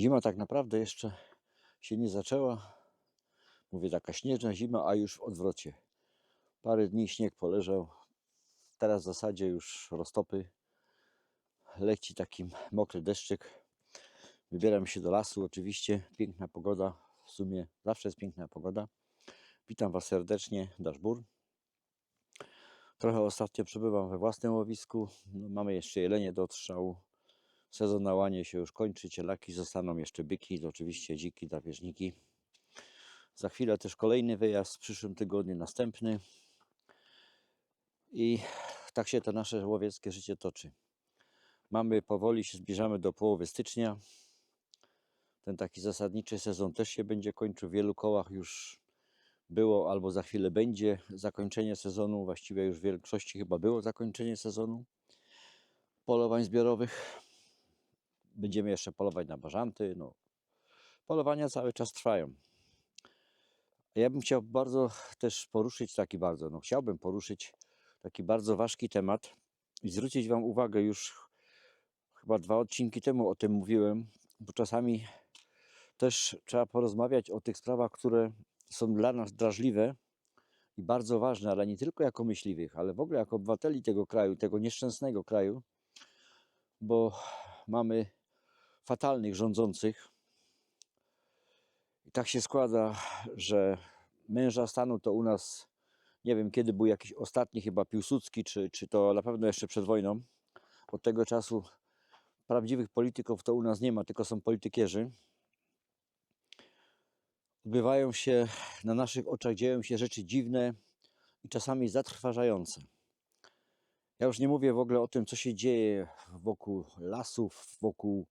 Zima tak naprawdę jeszcze się nie zaczęła. Mówię, taka śnieżna zima, a już w odwrocie. Parę dni śnieg poleżał. Teraz w zasadzie już roztopy. Leci taki mokry deszczyk. Wybieram się do lasu, oczywiście. Piękna pogoda. W sumie zawsze jest piękna pogoda. Witam Was serdecznie, Daszbur. Trochę ostatnio przebywam we własnym łowisku. No, mamy jeszcze jelenie do odstrzału. Sezon na łanie się już kończy. Cielaki zostaną jeszcze byki, oczywiście dziki, drapieżniki. Za chwilę też kolejny wyjazd, w przyszłym tygodniu następny. I tak się to nasze łowieckie życie toczy. Mamy powoli się zbliżamy do połowy stycznia. Ten taki zasadniczy sezon też się będzie kończył. W wielu kołach już było albo za chwilę będzie zakończenie sezonu. Właściwie już w większości chyba było zakończenie sezonu polowań zbiorowych. Będziemy jeszcze polować na bażanty. No, polowania cały czas trwają. Ja bym chciał bardzo też poruszyć taki bardzo, no chciałbym poruszyć taki bardzo ważki temat i zwrócić Wam uwagę już chyba dwa odcinki temu o tym mówiłem, bo czasami też trzeba porozmawiać o tych sprawach, które są dla nas drażliwe i bardzo ważne, ale nie tylko jako myśliwych, ale w ogóle jako obywateli tego kraju, tego nieszczęsnego kraju, bo mamy fatalnych rządzących. I tak się składa, że męża stanu to u nas, nie wiem kiedy był jakiś ostatni, chyba Piłsudski, czy, czy to na pewno jeszcze przed wojną. Od tego czasu prawdziwych polityków to u nas nie ma, tylko są politykierzy. Odbywają się na naszych oczach, dzieją się rzeczy dziwne i czasami zatrważające. Ja już nie mówię w ogóle o tym, co się dzieje wokół lasów, wokół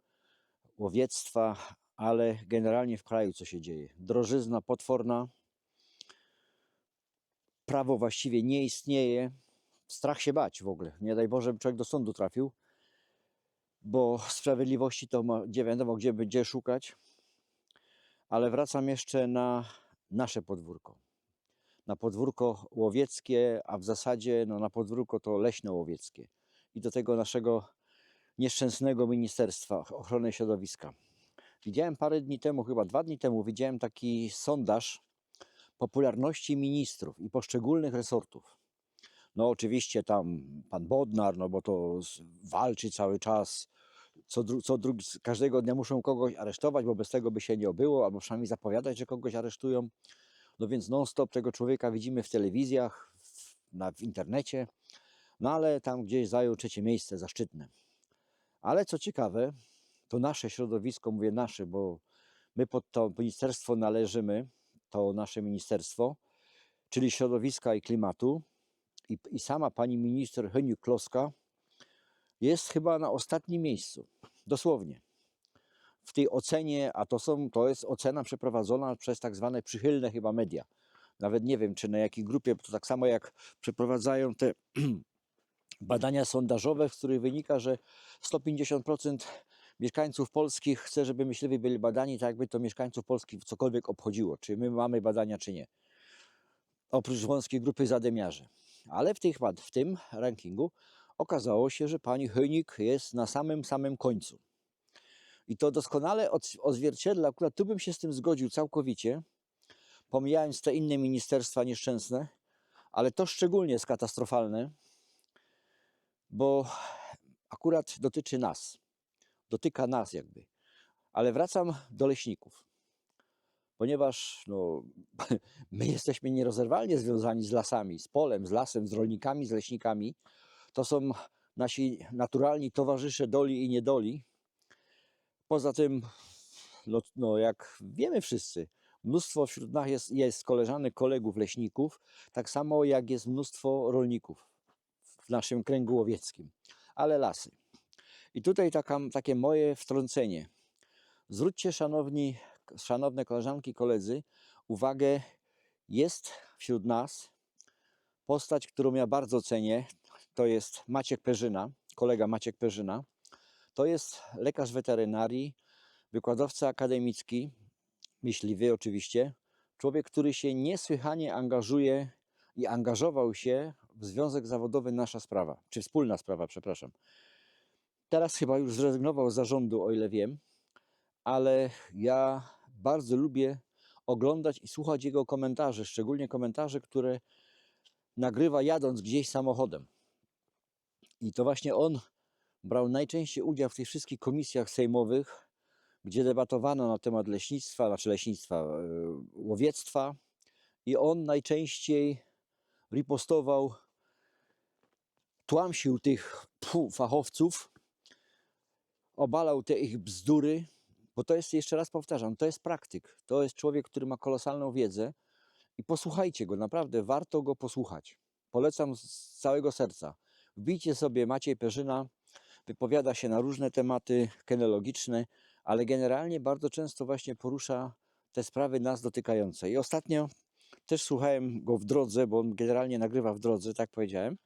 łowiectwa, ale generalnie w kraju co się dzieje. Drożyzna potworna, prawo właściwie nie istnieje, strach się bać w ogóle. Nie daj Boże, by człowiek do sądu trafił, bo sprawiedliwości to ma, nie wiadomo, gdzie będzie szukać. Ale wracam jeszcze na nasze podwórko. Na podwórko łowieckie, a w zasadzie no, na podwórko to leśno-łowieckie. I do tego naszego nieszczęsnego Ministerstwa Ochrony Środowiska. Widziałem parę dni temu, chyba dwa dni temu, widziałem taki sondaż popularności ministrów i poszczególnych resortów. No oczywiście tam pan Bodnar, no bo to walczy cały czas, co, dru, co drugi, każdego dnia muszą kogoś aresztować, bo bez tego by się nie obyło, albo przynajmniej zapowiadać, że kogoś aresztują. No więc non-stop tego człowieka widzimy w telewizjach, w, na, w internecie, no ale tam gdzieś zajął trzecie miejsce zaszczytne. Ale co ciekawe, to nasze środowisko, mówię nasze, bo my pod to ministerstwo należymy, to nasze ministerstwo, czyli środowiska i klimatu. I, i sama pani minister Heniu Kloska jest chyba na ostatnim miejscu. Dosłownie. W tej ocenie, a to, są, to jest ocena przeprowadzona przez tak zwane przychylne chyba media. Nawet nie wiem, czy na jakiej grupie, bo to tak samo jak przeprowadzają te badania sondażowe, z których wynika, że 150% mieszkańców polskich chce, żeby myśliwi byli badani, tak jakby to mieszkańców polskich cokolwiek obchodziło, czy my mamy badania, czy nie. Oprócz wąskiej grupy zadymiarzy. Ale w, tych, w tym rankingu okazało się, że pani Hönig jest na samym, samym końcu. I to doskonale od- odzwierciedla, akurat tu bym się z tym zgodził całkowicie, pomijając te inne ministerstwa nieszczęsne, ale to szczególnie jest katastrofalne, bo akurat dotyczy nas. Dotyka nas jakby. Ale wracam do leśników. Ponieważ no, my jesteśmy nierozerwalnie związani z lasami, z polem, z lasem, z rolnikami, z leśnikami. To są nasi naturalni towarzysze doli i niedoli. Poza tym, no, no jak wiemy wszyscy, mnóstwo wśród nas jest, jest koleżanek, kolegów leśników, tak samo jak jest mnóstwo rolników w naszym kręgu łowieckim. Ale lasy. I tutaj taka, takie moje wtrącenie. Zwróćcie, szanowni, szanowne koleżanki, koledzy, uwagę, jest wśród nas postać, którą ja bardzo cenię. To jest Maciek Perzyna, kolega Maciek Perzyna. To jest lekarz weterynarii, wykładowca akademicki, myśliwy oczywiście. Człowiek, który się niesłychanie angażuje i angażował się Związek Zawodowy Nasza Sprawa, czy Wspólna Sprawa, przepraszam. Teraz chyba już zrezygnował z zarządu, o ile wiem, ale ja bardzo lubię oglądać i słuchać jego komentarzy, szczególnie komentarze, które nagrywa jadąc gdzieś samochodem. I to właśnie on brał najczęściej udział w tych wszystkich komisjach sejmowych, gdzie debatowano na temat leśnictwa, znaczy leśnictwa, e, łowiectwa i on najczęściej ripostował, tłamsił tych pfu, fachowców, obalał te ich bzdury, bo to jest, jeszcze raz powtarzam, to jest praktyk, to jest człowiek, który ma kolosalną wiedzę i posłuchajcie go, naprawdę warto go posłuchać. Polecam z całego serca. Wbijcie sobie Maciej Perzyna, wypowiada się na różne tematy kenologiczne, ale generalnie bardzo często właśnie porusza te sprawy nas dotykające. I ostatnio też słuchałem go w drodze, bo on generalnie nagrywa w drodze, tak powiedziałem.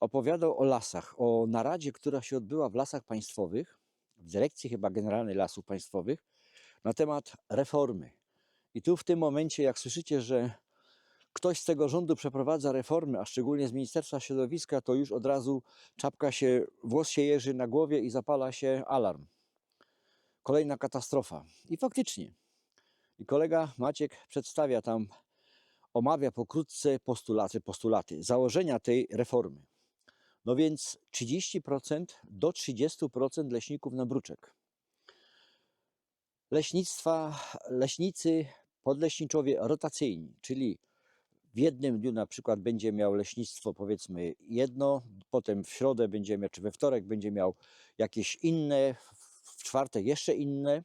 Opowiadał o lasach, o naradzie, która się odbyła w lasach państwowych, w dyrekcji chyba Generalnej Lasów Państwowych, na temat reformy. I tu w tym momencie, jak słyszycie, że ktoś z tego rządu przeprowadza reformy, a szczególnie z Ministerstwa Środowiska, to już od razu czapka się, włos się jeży na głowie i zapala się alarm. Kolejna katastrofa. I faktycznie. I kolega Maciek przedstawia tam, omawia pokrótce postulaty, postulaty, założenia tej reformy. No więc 30% do 30% leśników na bruczek. Leśnictwa, leśnicy, podleśniczowie rotacyjni, czyli w jednym dniu na przykład będzie miał leśnictwo powiedzmy jedno, potem w środę będzie miał, czy we wtorek będzie miał jakieś inne, w czwartek jeszcze inne.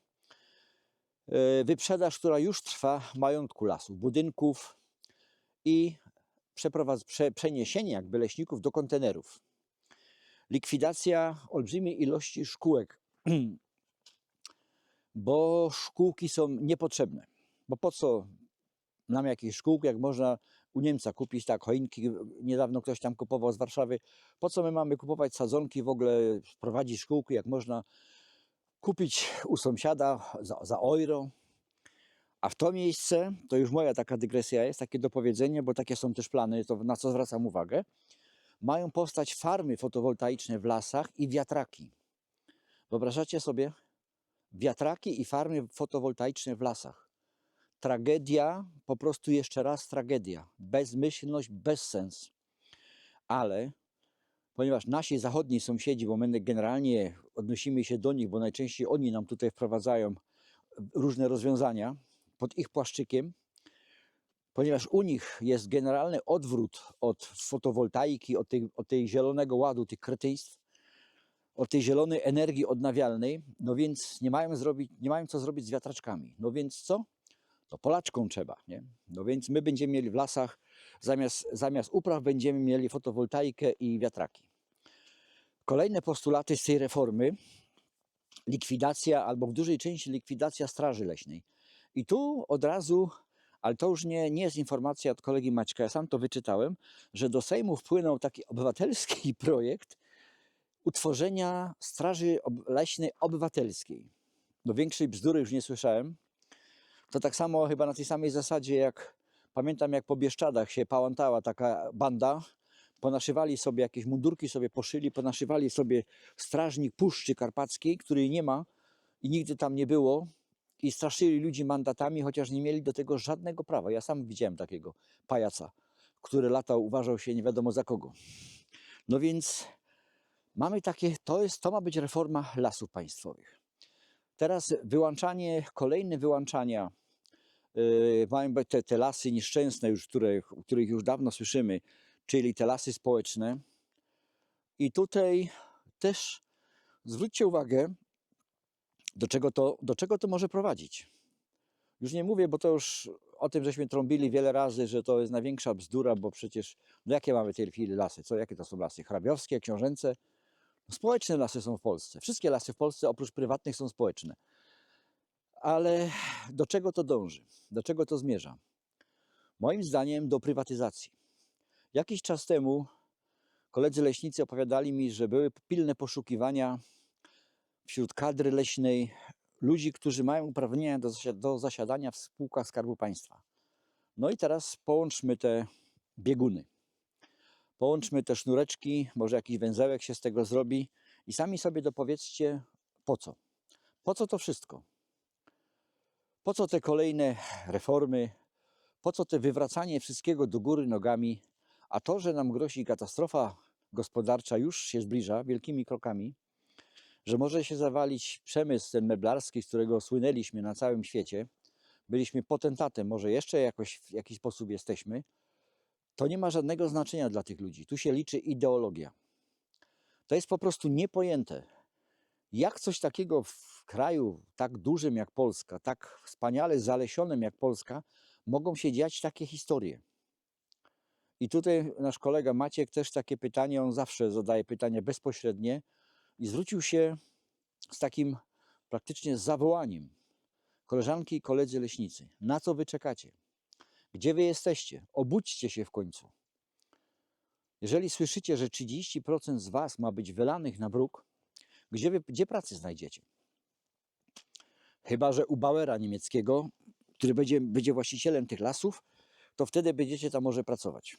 E, Wyprzedaż, która już trwa majątku lasów, budynków i przeprowadz, prze, przeniesienie jakby leśników do kontenerów. Likwidacja olbrzymiej ilości szkółek, bo szkółki są niepotrzebne. Bo po co nam jakieś szkółki, jak można u Niemca kupić tak choinki, niedawno ktoś tam kupował z Warszawy. Po co my mamy kupować sadzonki, w ogóle prowadzić szkółki, jak można kupić u sąsiada za, za euro. A w to miejsce, to już moja taka dygresja jest, takie dopowiedzenie, bo takie są też plany, to na co zwracam uwagę, mają powstać farmy fotowoltaiczne w lasach i wiatraki. Wyobrażacie sobie? Wiatraki i farmy fotowoltaiczne w lasach. Tragedia, po prostu jeszcze raz tragedia. Bezmyślność, bezsens. Ale ponieważ nasi zachodni sąsiedzi, bo my generalnie odnosimy się do nich, bo najczęściej oni nam tutaj wprowadzają różne rozwiązania pod ich płaszczykiem, ponieważ u nich jest generalny odwrót od fotowoltaiki, od tej, od tej zielonego ładu, tych kretyństw, od tej zielonej energii odnawialnej, no więc nie mają, zrobić, nie mają co zrobić z wiatraczkami. No więc co? To Polaczką trzeba, nie? No więc my będziemy mieli w lasach, zamiast, zamiast upraw będziemy mieli fotowoltaikę i wiatraki. Kolejne postulaty z tej reformy, likwidacja albo w dużej części likwidacja straży leśnej. I tu od razu, ale to już nie, nie jest informacja od kolegi Maćka, ja sam to wyczytałem, że do Sejmu wpłynął taki obywatelski projekt utworzenia Straży Leśnej Obywatelskiej. No większej bzdury już nie słyszałem. To tak samo chyba na tej samej zasadzie jak pamiętam jak po Bieszczadach się pałantała taka banda, ponaszywali sobie jakieś mundurki sobie poszyli, ponaszywali sobie strażnik Puszczy Karpackiej, której nie ma i nigdy tam nie było i straszyli ludzi mandatami, chociaż nie mieli do tego żadnego prawa. Ja sam widziałem takiego pajaca, który latał, uważał się nie wiadomo za kogo. No więc mamy takie, to, jest, to ma być reforma lasów państwowych. Teraz wyłączanie, kolejne wyłączania, yy, mają być te, te lasy nieszczęsne, już, które, o których już dawno słyszymy, czyli te lasy społeczne. I tutaj też zwróćcie uwagę, do czego to, do czego to może prowadzić. Już nie mówię, bo to już o tym żeśmy trąbili wiele razy, że to jest największa bzdura, bo przecież, no jakie mamy w tej chwili lasy? Co, jakie to są lasy? Hrabiowskie, książęce? No społeczne lasy są w Polsce. Wszystkie lasy w Polsce oprócz prywatnych są społeczne. Ale do czego to dąży? Do czego to zmierza? Moim zdaniem do prywatyzacji. Jakiś czas temu koledzy leśnicy opowiadali mi, że były pilne poszukiwania wśród kadry leśnej ludzi, którzy mają uprawnienia do, do zasiadania w spółkach Skarbu Państwa. No i teraz połączmy te bieguny. Połączmy te sznureczki, może jakiś węzełek się z tego zrobi i sami sobie dopowiedzcie po co. Po co to wszystko? Po co te kolejne reformy? Po co te wywracanie wszystkiego do góry nogami? A to, że nam grozi katastrofa gospodarcza, już się zbliża wielkimi krokami, że może się zawalić przemysł ten meblarski, z którego słynęliśmy na całym świecie. Byliśmy potentatem, może jeszcze jakoś w jakiś sposób jesteśmy. To nie ma żadnego znaczenia dla tych ludzi. Tu się liczy ideologia. To jest po prostu niepojęte. Jak coś takiego w kraju tak dużym jak Polska, tak wspaniale zalesionym jak Polska, mogą się dziać takie historie? I tutaj nasz kolega Maciek też takie pytanie, on zawsze zadaje pytania bezpośrednie i zwrócił się z takim praktycznie zawołaniem. Koleżanki i koledzy leśnicy, na co wy czekacie? Gdzie wy jesteście? Obudźcie się w końcu. Jeżeli słyszycie, że 30% z was ma być wylanych na bruk, gdzie, wy, gdzie pracy znajdziecie? Chyba, że u Bauera niemieckiego, który będzie, będzie właścicielem tych lasów, to wtedy będziecie tam może pracować.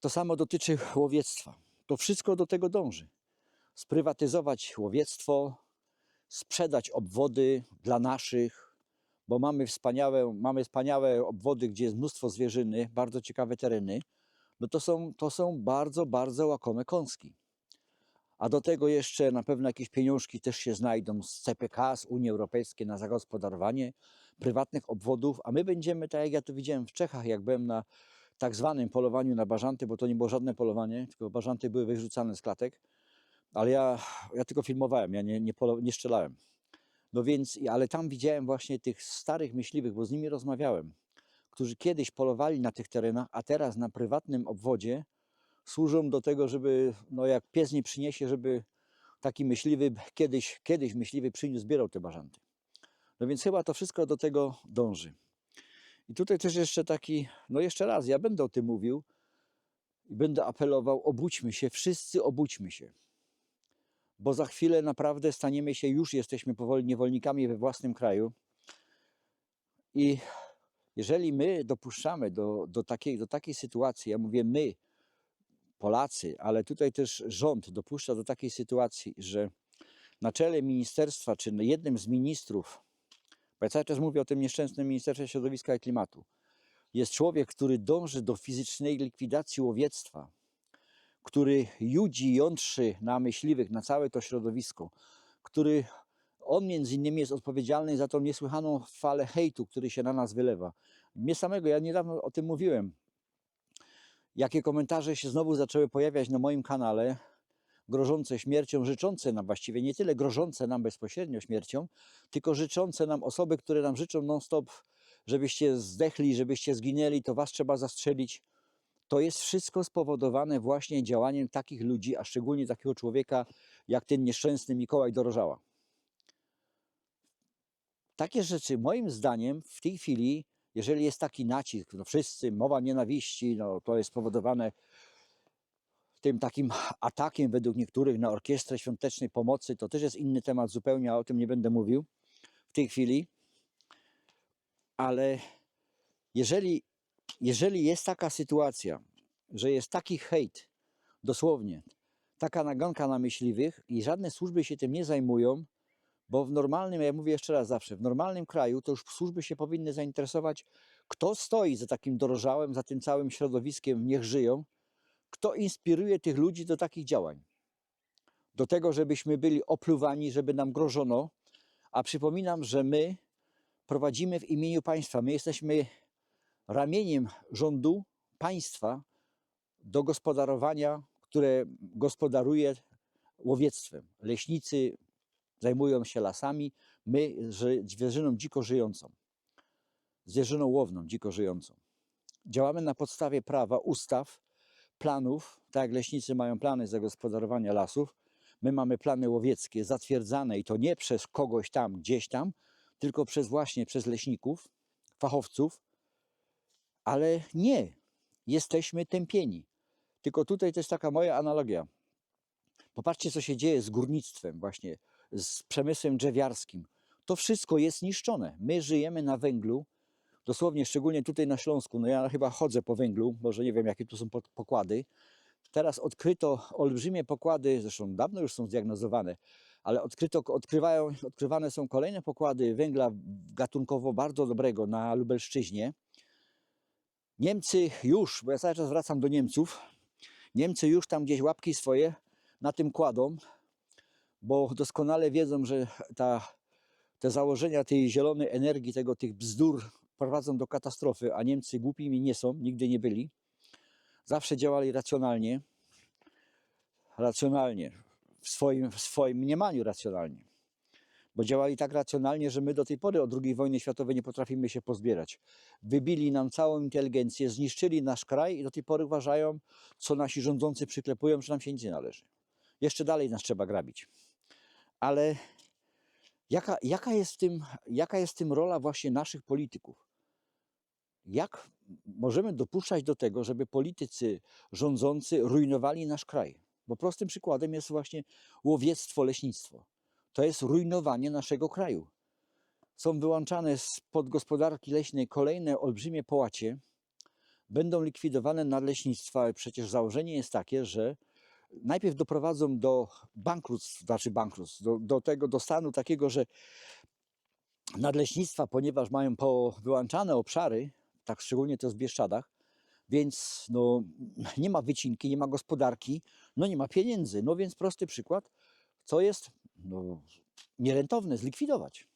To samo dotyczy łowiectwa. To wszystko do tego dąży. Sprywatyzować łowiectwo, sprzedać obwody dla naszych, bo mamy wspaniałe, mamy wspaniałe obwody, gdzie jest mnóstwo zwierzyny, bardzo ciekawe tereny. No to są, to są bardzo, bardzo łakome kąski. A do tego jeszcze na pewno jakieś pieniążki też się znajdą z CPK, z Unii Europejskiej na zagospodarowanie prywatnych obwodów, a my będziemy, tak jak ja to widziałem w Czechach, jak byłem na tak zwanym polowaniu na bażanty, bo to nie było żadne polowanie, tylko bażanty były wyrzucane z klatek, ale ja, ja tylko filmowałem, ja nie, nie, polo, nie strzelałem. No więc, ale tam widziałem właśnie tych starych myśliwych, bo z nimi rozmawiałem, którzy kiedyś polowali na tych terenach, a teraz na prywatnym obwodzie służą do tego, żeby, no jak pies nie przyniesie, żeby taki myśliwy, kiedyś, kiedyś myśliwy przyniósł, zbierał te bażanty. No więc chyba to wszystko do tego dąży. I tutaj też jeszcze taki, no jeszcze raz, ja będę o tym mówił i będę apelował, obudźmy się, wszyscy obudźmy się. Bo za chwilę naprawdę staniemy się, już jesteśmy powoli niewolnikami we własnym kraju. I jeżeli my dopuszczamy do, do, takiej, do takiej sytuacji, ja mówię my, Polacy, ale tutaj też rząd dopuszcza do takiej sytuacji, że na czele ministerstwa, czy jednym z ministrów, bo ja cały czas mówię o tym nieszczęsnym Ministerstwie Środowiska i Klimatu, jest człowiek, który dąży do fizycznej likwidacji łowiectwa, który judzi, jątrzy na myśliwych, na całe to środowisko, który on między innymi jest odpowiedzialny za tą niesłychaną falę hejtu, który się na nas wylewa. Mnie samego, ja niedawno o tym mówiłem, jakie komentarze się znowu zaczęły pojawiać na moim kanale, grożące śmiercią, życzące nam właściwie nie tyle grożące nam bezpośrednio śmiercią, tylko życzące nam osoby, które nam życzą non-stop, żebyście zdechli, żebyście zginęli, to was trzeba zastrzelić. To jest wszystko spowodowane właśnie działaniem takich ludzi, a szczególnie takiego człowieka jak ten nieszczęsny Mikołaj Dorożała. Takie rzeczy, moim zdaniem, w tej chwili, jeżeli jest taki nacisk, no wszyscy, mowa nienawiści, no to jest spowodowane tym takim atakiem według niektórych na orkiestrę świątecznej pomocy, to też jest inny temat zupełnie, a o tym nie będę mówił w tej chwili. Ale jeżeli, jeżeli jest taka sytuacja, że jest taki hejt, dosłownie, taka nagonka na myśliwych i żadne służby się tym nie zajmują, bo w normalnym, ja mówię jeszcze raz zawsze, w normalnym kraju to już służby się powinny zainteresować, kto stoi za takim dorożałem, za tym całym środowiskiem, niech żyją, kto inspiruje tych ludzi do takich działań. Do tego, żebyśmy byli opluwani, żeby nam grożono. A przypominam, że my prowadzimy w imieniu państwa. My jesteśmy ramieniem rządu państwa do gospodarowania, które gospodaruje łowiectwem. Leśnicy zajmują się lasami, my zwierzyną dziko żyjącą, zwierzyną łowną dziko żyjącą. Działamy na podstawie prawa, ustaw, planów, tak jak leśnicy mają plany zagospodarowania lasów, my mamy plany łowieckie zatwierdzane i to nie przez kogoś tam, gdzieś tam, tylko przez właśnie przez leśników, fachowców, ale nie, jesteśmy tępieni. Tylko tutaj to jest taka moja analogia. Popatrzcie, co się dzieje z górnictwem, właśnie z przemysłem drzewiarskim. To wszystko jest niszczone. My żyjemy na węglu, dosłownie, szczególnie tutaj na Śląsku. No ja chyba chodzę po węglu, może nie wiem, jakie tu są pokłady. Teraz odkryto olbrzymie pokłady, zresztą dawno już są zdiagnozowane, ale odkryto, odkrywają, odkrywane są kolejne pokłady węgla gatunkowo bardzo dobrego na Lubelszczyźnie. Niemcy już, bo ja cały czas wracam do Niemców, Niemcy już tam gdzieś łapki swoje na tym kładą, bo doskonale wiedzą, że ta, te założenia tej zielonej energii, tego, tych bzdur prowadzą do katastrofy, a Niemcy głupimi nie są, nigdy nie byli. Zawsze działali racjonalnie, racjonalnie, w swoim, w swoim mniemaniu racjonalnie. Bo działali tak racjonalnie, że my do tej pory od II wojny światowej nie potrafimy się pozbierać. Wybili nam całą inteligencję, zniszczyli nasz kraj i do tej pory uważają, co nasi rządzący przyklepują, że nam się nic nie należy. Jeszcze dalej nas trzeba grabić. Ale jaka, jaka, jest w tym, jaka jest w tym rola właśnie naszych polityków? Jak możemy dopuszczać do tego, żeby politycy rządzący rujnowali nasz kraj? Bo prostym przykładem jest właśnie łowiectwo, leśnictwo. To jest rujnowanie naszego kraju. Są wyłączane spod gospodarki leśnej kolejne olbrzymie połacie, będą likwidowane nadleśnictwa. Przecież założenie jest takie, że najpierw doprowadzą do bankructw, znaczy bankructw, do, do tego, do stanu takiego, że nadleśnictwa, ponieważ mają wyłączane obszary, tak szczególnie to w Bieszczadach, więc no, nie ma wycinki, nie ma gospodarki, no nie ma pieniędzy. No więc prosty przykład, co jest no, nierentowne, zlikwidować.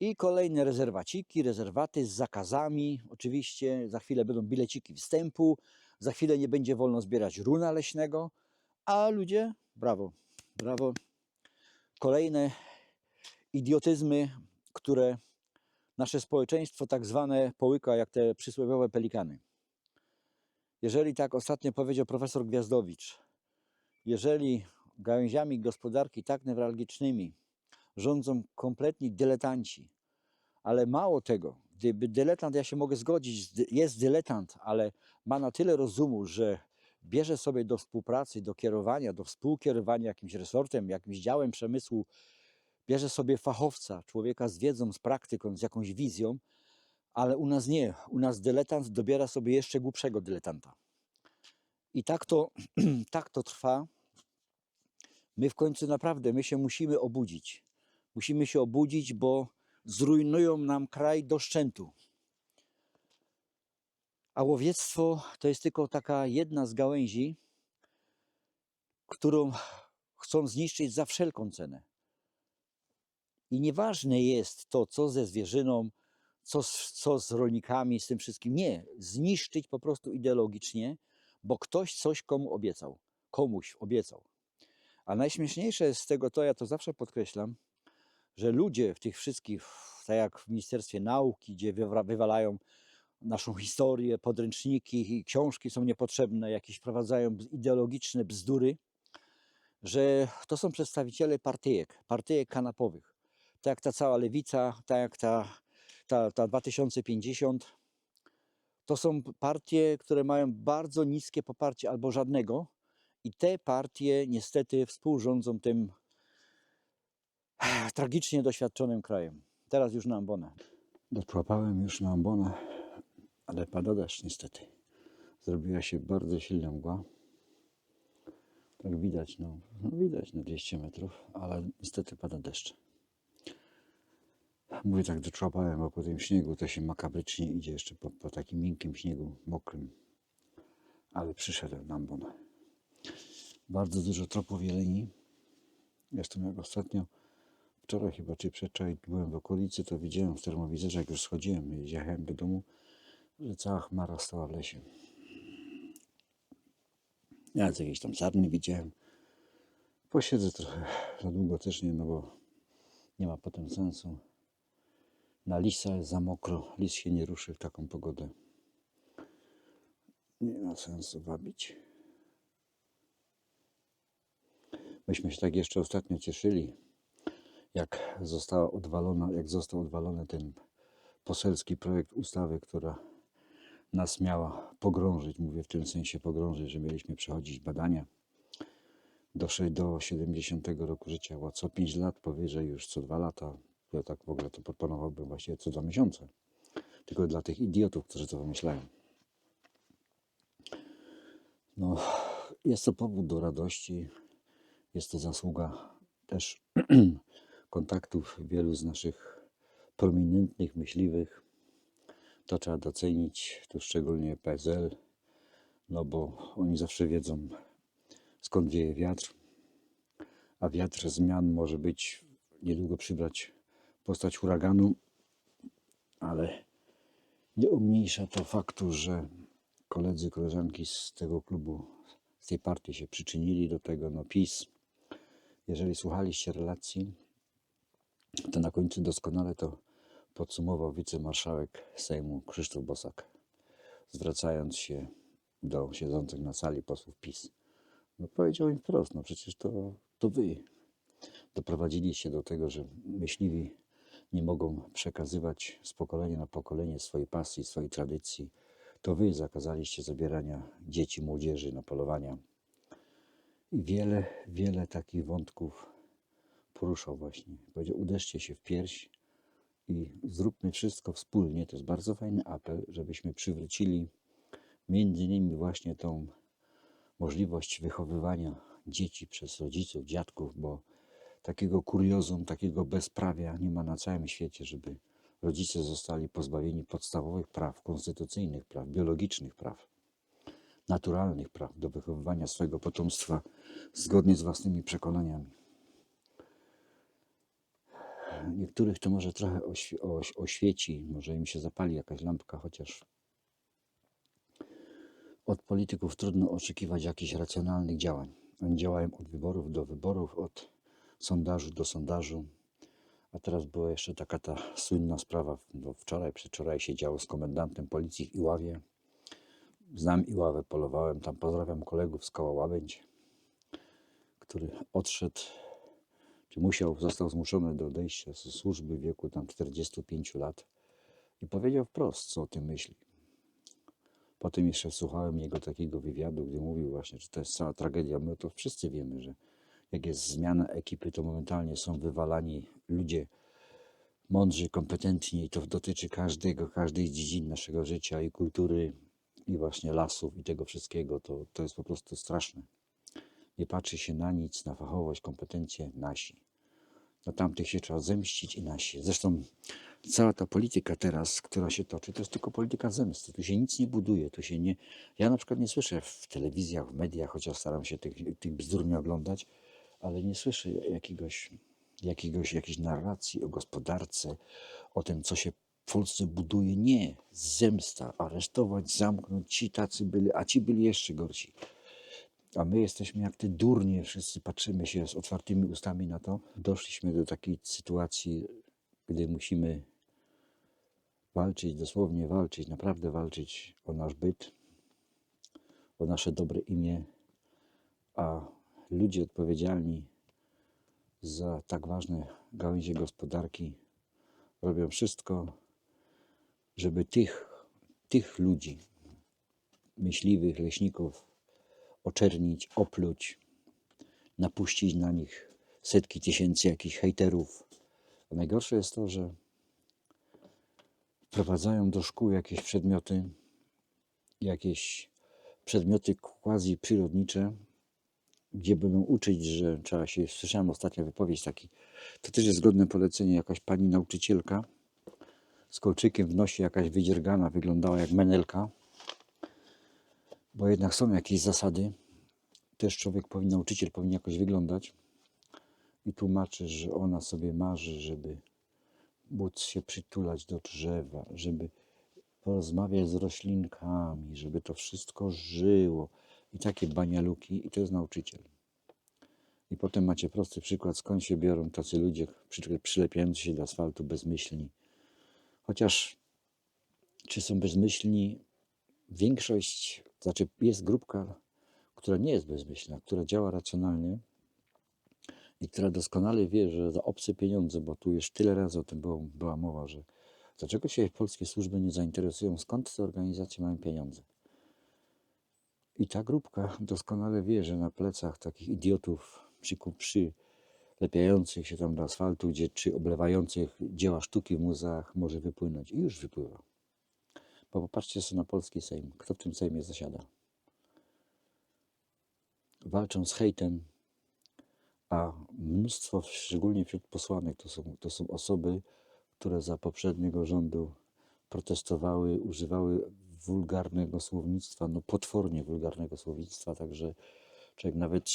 I kolejne rezerwaciki, rezerwaty z zakazami. Oczywiście za chwilę będą bileciki wstępu, za chwilę nie będzie wolno zbierać runa leśnego, a ludzie, brawo, brawo. Kolejne idiotyzmy, które nasze społeczeństwo tak zwane połyka, jak te przysłowiowe pelikany. Jeżeli tak ostatnio powiedział profesor Gwiazdowicz, jeżeli gałęziami gospodarki tak newralgicznymi rządzą kompletni dyletanci, ale mało tego, gdyby dyletant, ja się mogę zgodzić, jest dyletant, ale ma na tyle rozumu, że bierze sobie do współpracy, do kierowania, do współkierowania jakimś resortem, jakimś działem przemysłu, bierze sobie fachowca, człowieka z wiedzą, z praktyką, z jakąś wizją, ale u nas nie. U nas dyletant dobiera sobie jeszcze głupszego dyletanta. I tak to, tak to trwa. My w końcu naprawdę, my się musimy obudzić. Musimy się obudzić, bo zrujnują nam kraj do szczętu. A łowiectwo to jest tylko taka jedna z gałęzi, którą chcą zniszczyć za wszelką cenę. I nieważne jest to, co ze zwierzyną, co z, co z rolnikami, z tym wszystkim. Nie, zniszczyć po prostu ideologicznie, bo ktoś coś komu obiecał, komuś obiecał. A najśmieszniejsze jest z tego to, ja to zawsze podkreślam, że ludzie w tych wszystkich, tak jak w Ministerstwie Nauki, gdzie wywalają naszą historię, podręczniki i książki są niepotrzebne, jakieś wprowadzają ideologiczne bzdury, że to są przedstawiciele partyjek, partyjek kanapowych. Tak jak ta cała lewica, tak jak ta, ta, ta 2050. To są partie, które mają bardzo niskie poparcie albo żadnego, i te partie niestety współrządzą tym tragicznie doświadczonym krajem. Teraz już na ambonę. Doczłapałem już na ambonę, ale pada deszcz niestety. Zrobiła się bardzo silna mgła. Tak widać, no, no widać na 200 metrów, ale niestety pada deszcz. Mówię tak, doczłapałem, bo po tym śniegu to się makabrycznie idzie jeszcze po, po takim miękkim śniegu, mokrym. Ale przyszedłem na ambonę. Bardzo dużo tropów jeleni. Jestem jak ostatnio, wczoraj chyba, czy przedwczoraj byłem w okolicy, to widziałem w termowizorze, jak już schodziłem jechałem do domu, że cała chmara stała w lesie. Ja jakieś tam sarny widziałem. Posiedzę trochę, za długo też nie, no bo nie ma potem sensu. Na lisa jest za mokro, lis się nie ruszy w taką pogodę. Nie ma sensu wabić. Myśmy się tak jeszcze ostatnio cieszyli, jak została odwalona, jak został odwalony ten poselski projekt ustawy, która nas miała pogrążyć, mówię w tym sensie pogrążyć, że mieliśmy przechodzić badania do, do 70 roku życia, bo co 5 lat, powyżej już co 2 lata. Ja tak w ogóle to proponowałbym właściwie co 2 miesiące. Tylko dla tych idiotów, którzy to wymyślają. No, jest to powód do radości, jest to zasługa też kontaktów wielu z naszych prominentnych myśliwych. To trzeba docenić, tu szczególnie PSL, no bo oni zawsze wiedzą skąd wieje wiatr, a wiatr zmian może być, niedługo przybrać postać huraganu, ale nie umniejsza to faktu, że koledzy, koleżanki z tego klubu, z tej partii się przyczynili do tego, no PiS. Jeżeli słuchaliście relacji, to na końcu doskonale to podsumował wicemarszałek Sejmu Krzysztof Bosak, zwracając się do siedzących na sali posłów PiS. No powiedział im wprost, no przecież to, to wy doprowadziliście do tego, że myśliwi nie mogą przekazywać z pokolenia na pokolenie swojej pasji, swojej tradycji. To wy zakazaliście zabierania dzieci, młodzieży na polowania. I wiele, wiele takich wątków poruszał właśnie. Powiedział, uderzcie się w pierś i zróbmy wszystko wspólnie. To jest bardzo fajny apel, żebyśmy przywrócili między innymi właśnie tą możliwość wychowywania dzieci przez rodziców, dziadków, bo takiego kuriozum, takiego bezprawia nie ma na całym świecie, żeby rodzice zostali pozbawieni podstawowych praw, konstytucyjnych praw, biologicznych praw, naturalnych praw do wychowywania swojego potomstwa zgodnie z własnymi przekonaniami. Niektórych to może trochę oświe- oś- oświeci, może im się zapali jakaś lampka, chociaż od polityków trudno oczekiwać jakichś racjonalnych działań. Oni działają od wyborów do wyborów, od sondażu do sondażu. A teraz była jeszcze taka ta słynna sprawa, wczoraj, przedwczoraj się działo z komendantem policji w Iławie. Znam Iławę, polowałem tam, pozdrawiam kolegów z koła Łabędź, który odszedł, czy musiał, został zmuszony do odejścia ze służby w wieku tam 45 lat i powiedział wprost, co o tym myśli. Potem jeszcze słuchałem jego takiego wywiadu, gdzie mówił właśnie, że to jest cała tragedia. My to wszyscy wiemy, że jak jest zmiana ekipy, to momentalnie są wywalani ludzie mądrzy, kompetentni i to dotyczy każdego, każdej z dziedzin naszego życia i kultury i właśnie lasów i tego wszystkiego. To, to jest po prostu straszne. Nie patrzy się na nic, na fachowość, kompetencje nasi. Na tamtych się trzeba zemścić i nasi. Zresztą cała ta polityka teraz, która się toczy, to jest tylko polityka zemsty. Tu się nic nie buduje, tu się nie... Ja na przykład nie słyszę w telewizjach, w mediach, chociaż staram się tych, tych bzdur nie oglądać, ale nie słyszę jakiegoś, jakiegoś, jakiejś narracji o gospodarce, o tym, co się w Polsce buduje. Nie, zemsta, aresztować, zamknąć, ci tacy byli, a ci byli jeszcze gorsi. A my jesteśmy jak te durnie, wszyscy patrzymy się z otwartymi ustami na to. Doszliśmy do takiej sytuacji, gdy musimy walczyć, dosłownie walczyć, naprawdę walczyć o nasz byt, o nasze dobre imię, a ludzie odpowiedzialni za tak ważne gałęzie gospodarki robią wszystko, żeby tych, tych ludzi, myśliwych, leśników, oczernić, opluć, napuścić na nich setki tysięcy jakichś hejterów. A najgorsze jest to, że wprowadzają do szkół jakieś przedmioty, jakieś przedmioty quasi przyrodnicze, gdzie będą uczyć, że trzeba się, słyszałem ostatnio wypowiedź taki, to też jest zgodne polecenie, jakaś pani nauczycielka z kolczykiem w nosie, jakaś wydziergana, wyglądała jak menelka, bo jednak są jakieś zasady, też człowiek powinien, nauczyciel powinien jakoś wyglądać i tłumaczy, że ona sobie marzy, żeby móc się przytulać do drzewa, żeby porozmawiać z roślinkami, żeby to wszystko żyło. I takie banialuki, i to jest nauczyciel. I potem macie prosty przykład, skąd się biorą tacy ludzie przy- przylepiający się do asfaltu bezmyślni. Chociaż czy są bezmyślni? Większość, znaczy jest grupka, która nie jest bezmyślna, która działa racjonalnie i która doskonale wie, że za obce pieniądze, bo tu już tyle razy o tym było, była mowa, że dlaczego się polskie służby nie zainteresują, skąd te organizacje mają pieniądze. I ta grupka doskonale wie, że na plecach takich idiotów przy, przylepiających się tam do asfaltu, gdzie, czy oblewających dzieła sztuki w muzeach może wypłynąć. I już wypływa. Bo popatrzcie sobie na polski Sejm. Kto w tym Sejmie zasiada? Walczą z hejtem, A mnóstwo, szczególnie wśród posłanek, to są, to są osoby, które za poprzedniego rządu protestowały, używały wulgarnego słownictwa, no potwornie wulgarnego słownictwa, także człowiek nawet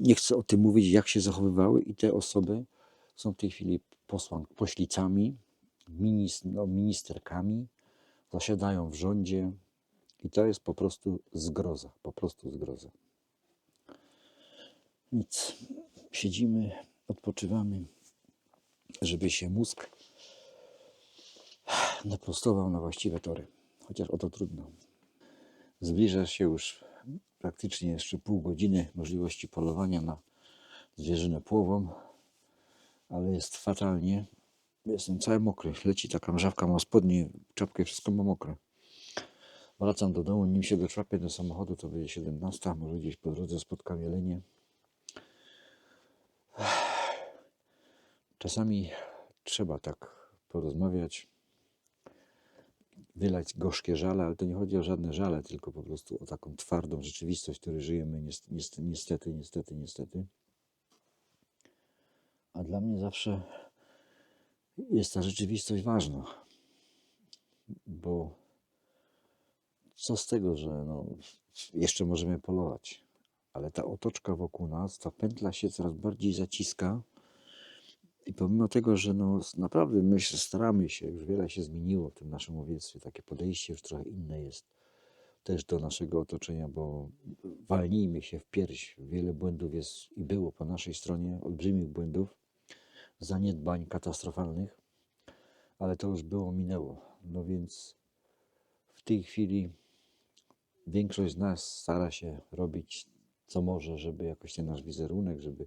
nie chce o tym mówić, jak się zachowywały i te osoby są w tej chwili posłan, poślicami, no, ministerkami, zasiadają w rządzie i to jest po prostu zgroza, po prostu zgroza. Nic, siedzimy, odpoczywamy, żeby się mózg naprostował na właściwe tory. Chociaż o to trudno. Zbliża się już praktycznie jeszcze pół godziny możliwości polowania na zwierzynę płową, ale jest fatalnie. Jestem cały mokry. Leci taka mrzawka, ma spodnie, czapkę, wszystko ma mokre. Wracam do domu, nim się doczłapię do samochodu, to będzie 17, może gdzieś po drodze spotkam jelenie. Czasami trzeba tak porozmawiać, wylać gorzkie żale, ale to nie chodzi o żadne żale, tylko po prostu o taką twardą rzeczywistość, w której żyjemy, niestety, niestety, niestety, niestety. A dla mnie zawsze jest ta rzeczywistość ważna, bo co z tego, że no, jeszcze możemy polować, ale ta otoczka wokół nas, ta pętla się coraz bardziej zaciska. I pomimo tego, że no, naprawdę my się staramy się, już wiele się zmieniło w tym naszym łowiectwie, takie podejście już trochę inne jest też do naszego otoczenia, bo walnijmy się w pierś. Wiele błędów jest i było po naszej stronie, olbrzymich błędów, zaniedbań katastrofalnych, ale to już było, minęło. No więc w tej chwili większość z nas stara się robić co może, żeby jakoś ten nasz wizerunek, żeby.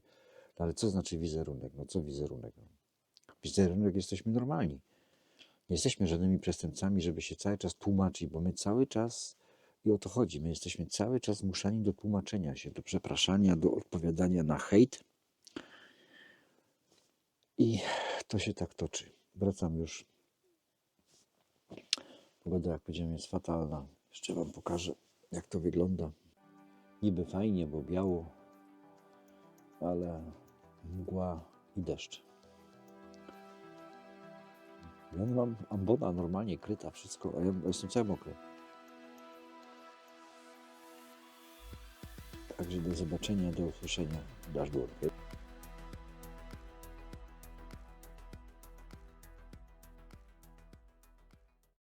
No ale co znaczy wizerunek? No co wizerunek? No, Wizerunek jesteśmy normalni. Nie jesteśmy żadnymi przestępcami, żeby się cały czas tłumaczyć, bo my cały czas i o to chodzi. My jesteśmy cały czas zmuszani do tłumaczenia się, do przepraszania, do odpowiadania na hejt. I to się tak toczy. Wracam już. Pogoda, jak powiedziałem, jest fatalna. Jeszcze Wam pokażę, jak to wygląda. Niby fajnie, bo biało, ale mgła i deszcz. Ja mam ambona normalnie kryta, wszystko, a ja jestem cały mokry. Także do zobaczenia, do usłyszenia. Dashboard.